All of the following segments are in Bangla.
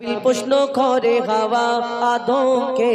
প্রশ্ন করে হাওয়া আদমকে।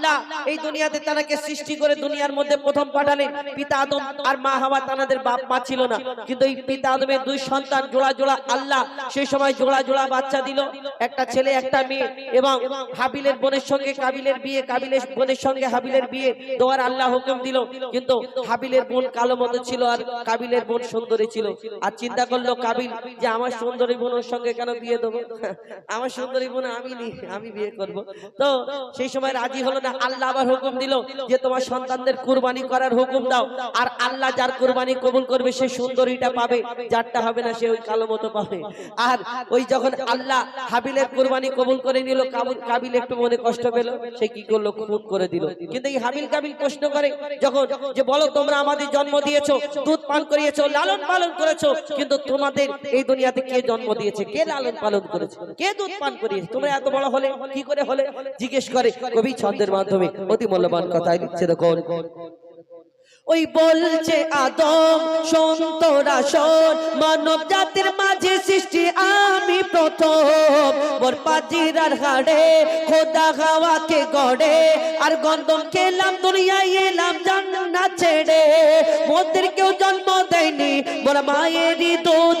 আল্লাহ, এই দুনিয়াতে তানাকে সৃষ্টি করে দুনিয়ার মধ্যে প্রথম পাঠালেন পিতা আদম আর মা হাওয়া তানাদের বাপ মা ছিল না। কিন্তু এই পিতা আদমের দুই সন্তান জোড়া জোড়া আল্লাহ সেই সময় জোড়া জোড়া বাচ্চা দিল। একটা ছেলে, একটা মেয়ে এবং হাবিলের বোনের সঙ্গে কাবিলের বিয়ে, কাবিলের বোনের সঙ্গে হাবিলের বিয়ে দেওয়ার আল্লাহ হুকুম দিল। কিন্তু হাবিলের বোন কালো মতো ছিল আর কাবিলের বোন সুন্দরী ছিল। আর চিন্তা করল কাবিল যে আমার সুন্দরী বোনের সঙ্গে কেন বিয়ে দেবো? আমার সুন্দরী বোন আমি নি আমি বিয়ে করব। তো সেই সময় রাজি হলো না। আল্লাহ আবার হুকুম দিল যে তোমার সন্তানদের কুরবানি করার হুকুম দাও। আর আল্লাহ যার কুরবানি কবুল করবে, সে সুন্দরীটা পাবে, যারটা হবে না সে ওই কালো মতো পাবে। আর ওই যখন আল্লাহ হাবিলের কুরবানি কবুল করে নিল কাবুল- একটু মনে কষ্ট পেল, সে কি করল? খুন করে দিল। কিন্তু এই হাবিল কাবিল প্রশ্ন করে যখন যে, বলো তোমরা আমাদের জন্ম দিয়েছ, দুধ পান করিয়েছো, লালন পালন করেছ, কিন্তু তোমাদের এই দুনিয়াতে কে জন্ম দিয়েছে? কে লালন পালন করেছে? কে দুধ পান করিয়েছে? তোমরা এত বড় হলে কি করে হলে? জিজ্ঞেস করে কবি ছন্দের মাধ্যমে অতি মূল্যবান কথাই লিখছে দেখুন। ওই বলছে আদম সন্তরা শোন মানব জাতির মাঝে সৃষ্টি, আমি প্রথম। মোর পাজিরার হাড়ে খোদা হাওয়াকে গড়ে, আর গন্ধম খেলাম, দুনিয়ায় এলাম জান্নাত ছেড়ে। মোদের কেউ জন্ম দেয়নি, মোর মায়েরই দুধ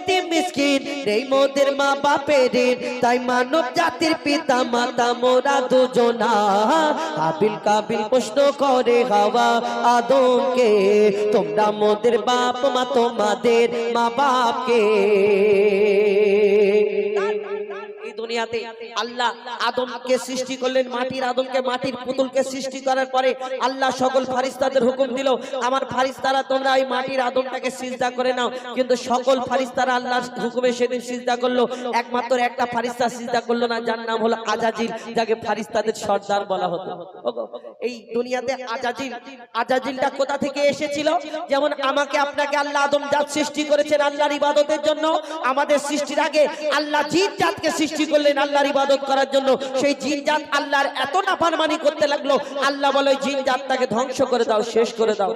মিসকিন, নেই মোদের মা বাপের তাই মানব জাতির পিতা, মাতা, মোরা দুজনা। আবিল কাবিল প্রশ্ন করে হাওয়া আদমকে, তোমরা মোদের বাপ, মা, তোমাদের মা বাপকে এই দুনিয়াতে আল্লাহ আদমকে সৃষ্টি করলেন, মাটির আদমকে মাটির পুতুলকে সৃষ্টি করার পরে আল্লাহ সকল ফারিস্তাদের হুকুম দিল, আমার ফারিস্তারা, তোমরা এই মাটির আদমটাকে সিজদা করে নাও। কিন্তু সকল ফারিস্তারা আল্লাহর হুকুমে সেদিন সিজদা করল। একমাত্র একটা ফারিস্তা সিজদা করল না, যার নাম হলো আজাজিল, যাকে ফারিস্তাদের সর্দার বলা হতো। এই দুনিয়াতে আজাজিল, আজাজিলটা কোথা থেকে এসেছিল? যেমন আমাকে, আপনাকে আল্লাহ আদম জাত সৃষ্টি করেছেন আল্লাহর ইবাদতের জন্য। আমাদের সৃষ্টির আগে আল্লাহ জিন জাতকে সৃষ্টি করলেন আল্লাহর ইবাদত করার জন্য। সেই জিন জাত আল্লাহর এত নাফরমানি করতে লাগল। আল্লাহ বলে, জিন জাতটাকে ধ্বংস করে দাও, শেষ করে দাও।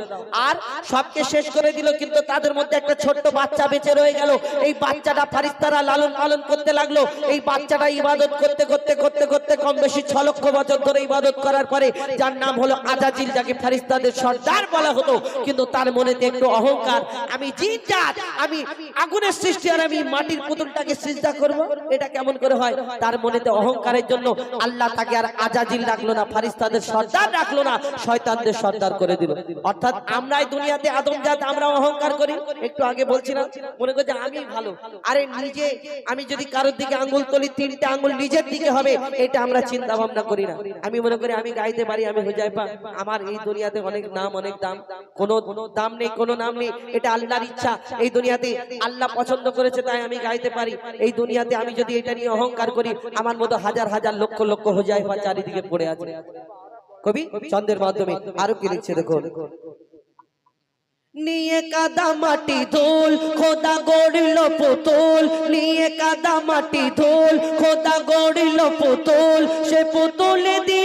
আর সবকে শেষ করে দিল, কিন্তু তাদের মধ্যে একটা ছোট্ট বাচ্চা বেঁচে রয়ে গেল। এই বাচ্চাটা ফারিস্তারা লালন পালন করতে লাগল। এই বাচ্চাটা ইবাদত করতে করতে করতে করতে কম বেশি ছ লক্ষ বছর ধরে ইবাদত করার পরে যার নাম হলো আজাজিল, যাকে ফারিস্তাদের সর্দার বলা হতো, কিন্তু তার মনেতে একটু অহংকার। আমি জিন জাত, আমি আগুনের সৃষ্টি আর আমি মাটির পুতুলটাকে সিজদা করব। এটা কেমন করে হয়? তার মনেতে অহংকারের জন্য আল্লাহ তাকে আর আজাজিল রাখল না, ফারিস্তাদের সর্দার রাখল না, শয়তানদের সর্দার করে দিল। অর্থাৎ আমরাই দুনিয়াতে আদম জাত, আমরা অহংকার করি। একটু আগে বলছিলাম, মনে করছে আমি ভালো। আরে নিজে, আমি যদি কারোর দিকে আঙ্গুল তুলি, তিনটা আঙ্গুল নিজের দিকে হবে, এটা আমরা চিন্তা ভাবনা করি না। আমি মনে করি আমি গাইতে পারি, আমি হুজাইফা আমার এই দুনিয়াতে অনেক নাম, অনেক দাম। কোনো দাম নেই, কোনো নাম নেই, এটা আল্লাহর ইচ্ছা। এই দুনিয়াতে আল্লাহ পছন্দ করেছে, তাই আমি গাইতে পারি। এই দুনিয়াতে আমি যদি এটা নিয়ে অহংকার করি, আমার মতো হাজার হাজার লক্ষ লক্ষ হুজাইফা চারিদিকে পড়ে আছে। কবি, চন্দ্রের মাধ্যমে আরও কি লিখছে দেখুন? নিয়ে কাদা মাটি ধোল, খোদা গড়িল পুতুল। নিয়ে কাদা মাটি ধোল, খোদা গড়িল পুতুল। সে পুতুলে রসুল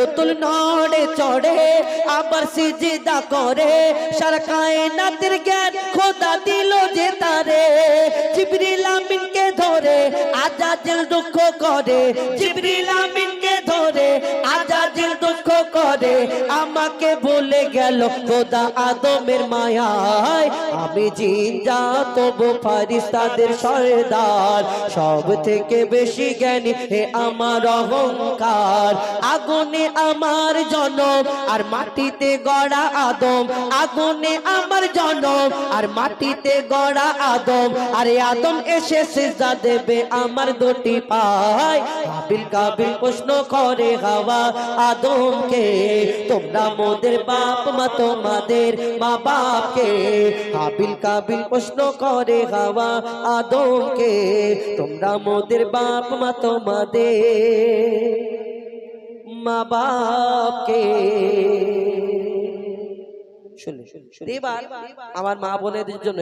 পুতুল নড়ে চড়ে, আবার সিজিদা করে। সারা কায়নাতের জ্ঞান খোদা দিল যে তারে। জিবরিল আমিনকে ধরে আজাজিল দুঃখ করে। জিবরিল আমিনকে আমাকে বলে গেল খোদা আদমের মায়ায়। আমি জিন যা তবু ফারিস্তাদের সরদার। সব থেকে বেশি জ্ঞানী হে আমার অহংকার। আগুনে আমার জনম আর মাটিতে গড়া আদম। আগুনে আমার জনম আর মাটিতে গড়া আদম। আরে আদম এসে সিজদা দেবে আমার দুটি পায়। কাবিল কাবিল প্রশ্ন করে হাওয়া আদমকে, তোমরা মোদের বাপ মা তোমাদের মা বাপকে। হাবিল কাবিল প্রশ্ন করে হাওয়া আদমকে, তোমরা মোদের বাপ মা তোমাদের মা বাপকে। শুনে শুনে এবার আমার মা বোনেদের জন্য